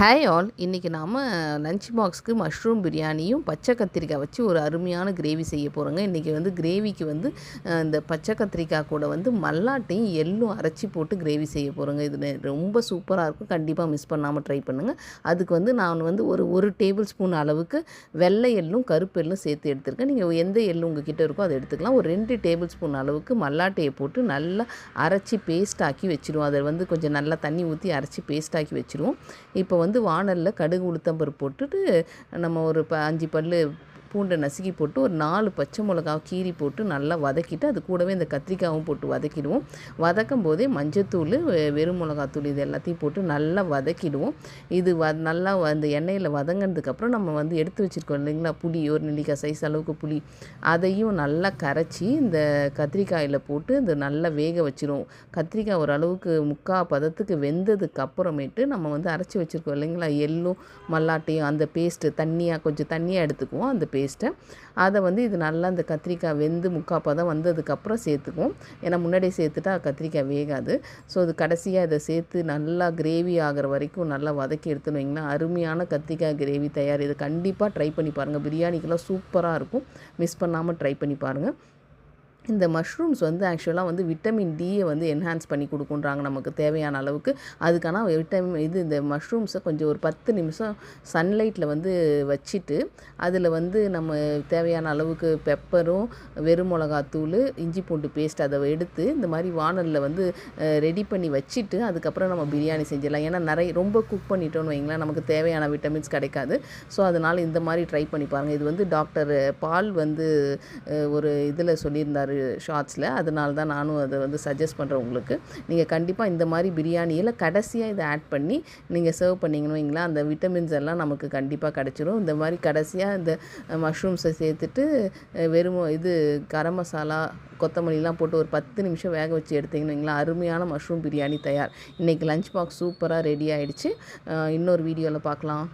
Hi all இன்றைக்கி நாம் lunch பாக்ஸ்க்கு mushroom பிரியாணியும் பச்சை கத்திரிக்காய் வச்சு ஒரு அருமையான கிரேவி செய்ய போகிறோங்க இன்றைக்கி வந்து கிரேவிக்கு வந்து இந்த பச்சை கத்திரிக்காய் கூட வந்து மல்லாட்டையும் எள்ளும் அரைச்சி போட்டு கிரேவி செய்ய போகிறோங்க இது ரொம்ப சூப்பராக இருக்கும். கண்டிப்பாக மிஸ் பண்ணாமல் ட்ரை பண்ணுங்கள் அதுக்கு வந்து நான் வந்து ஒரு ஒரு டேபிள் ஸ்பூன் அளவுக்கு வெள்ளை எள்ளும் கருப்பு எள்ளும் சேர்த்து எடுத்திருக்கேன். நீங்கள் எந்த எள்ளு உங்கள் கிட்டே இருக்கோ அதை எடுத்துக்கலாம். ஒரு ரெண்டு டேபிள் ஸ்பூன் அளவுக்கு மல்லாட்டையை போட்டு நல்லா அரைச்சி பேஸ்ட் ஆக்கி வச்சுருவோம். அதை வந்து கொஞ்சம் நல்லா தண்ணி ஊற்றி அரைச்சி பேஸ்ட் ஆக்கி வச்சுருவோம். இப்போ வந்து வந்து வாணலில் கடுகு உளுத்தம்பருப்பு போட்டுட்டு நம்ம ஒரு ப அஞ்சு பல்லு பூண்டை நசுக்கி போட்டு ஒரு நாலு பச்சை மிளகா கீரி போட்டு நல்லா வதக்கிட்டு அது கூடவே இந்த கத்திரிக்காயும் போட்டு வதக்கிடுவோம். வதக்கும் போதே மஞ்சத்தூள் வெறும் மிளகாத்தூள் இது எல்லாத்தையும் போட்டு நல்லா வதக்கிடுவோம். இது வ நல்லா அந்த எண்ணெயில் வதங்கினதுக்கப்புறம் நம்ம வந்து எடுத்து வச்சுருக்கோம் இல்லைங்களா புளி ஒரு நெல்லிக்காய் சைஸ் அளவுக்கு புளி. அதையும் நல்லா கரைச்சி இந்த கத்திரிக்காயில் போட்டு இந்த நல்லா வேக வச்சிரும் கத்திரிக்காய் ஓரளவுக்கு முக்கால் பதத்துக்கு வெந்ததுக்கு அப்புறமேட்டு நம்ம வந்து அரைச்சி வச்சுருக்கோம் இல்லைங்களா எள்ளும் மல்லாட்டையும் அந்த பேஸ்ட்டு தண்ணியாக கொஞ்சம் தண்ணியாக எடுத்துக்குவோம். அந்த பேஸ்ட் பேஸ்ட்டை அதை வந்து இது நல்லா அந்த கத்திரிக்காய் வெந்து முக்காப்பாக தான் வந்ததுக்கப்புறம் சேர்த்துக்குவோம். ஏன்னா முன்னாடியே சேர்த்துட்டா கத்திரிக்காய் வேகாது. ஸோ அது கடைசியாக இதை சேர்த்து நல்லா கிரேவி ஆகிற வரைக்கும் நல்லா வதக்கி எடுத்துன்னு வைங்களேன் அருமையான கத்திரிக்காய் கிரேவி தயார். இதை கண்டிப்பாக ட்ரை பண்ணி பாருங்கள் பிரியாணிக்கெல்லாம் சூப்பராக இருக்கும். மிஸ் பண்ணாமல் ட்ரை பண்ணி பாருங்கள் இந்த மஷ்ரூம்ஸ் வந்து ஆக்சுவலாக வந்து விட்டமின் டியை வந்து என்ஹான்ஸ் பண்ணி கொடுக்குன்றாங்க நமக்கு தேவையான அளவுக்கு. அதுக்கான விட்டமின் இது இந்த மஷ்ரூம்ஸை கொஞ்சம் ஒரு பத்து நிமிஷம் சன்லைட்டில் வந்து வச்சுட்டு அதில் வந்து நம்ம தேவையான அளவுக்கு பெப்பரும் வெறும் மிளகாத்தூள் இஞ்சி பூண்டு பேஸ்ட் அதை எடுத்து இந்த மாதிரி வானலில் வந்து ரெடி பண்ணி வச்சுட்டு அதுக்கப்புறம் நம்ம பிரியாணி செஞ்சிடலாம். ஏன்னா நிறைய ரொம்ப குக் பண்ணிட்டோன்னு வைங்களேன் நமக்கு தேவையான விட்டமின்ஸ் கிடைக்காது. ஸோ அதனால் இந்த மாதிரி ட்ரை பண்ணி பாருங்கள் இது வந்து டாக்டர் பால் வந்து ஒரு இதில் சொல்லியிருந்தார். ஒரு ஷார்ட்ஸில் அதனால தான் நானும் அதை வந்து சஜஸ்ட் பண்ணுறேன் உங்களுக்கு. நீங்கள் கண்டிப்பாக இந்த மாதிரி பிரியாணியில் கடைசியாக இதை ஆட் பண்ணி நீங்கள் சர்வ் பண்ணிங்கன்னு வைங்களா அந்த விட்டமின்ஸ் எல்லாம் நமக்கு கண்டிப்பாக கிடச்சிரும். இந்த மாதிரி கடைசியாக இந்த மஷ்ரூம்ஸை சேர்த்துட்டு வெறும் இது கரம் மசாலா கொத்தமல்லிலாம் போட்டு ஒரு பத்து நிமிஷம் வேக வச்சு எடுத்தீங்கன்னு அருமையான மஷ்ரூம் பிரியாணி தயார். இன்றைக்கி லஞ்ச் பாக்ஸ் சூப்பராக ரெடி ஆகிடுச்சு இன்னொரு வீடியோவில் பார்க்கலாம்.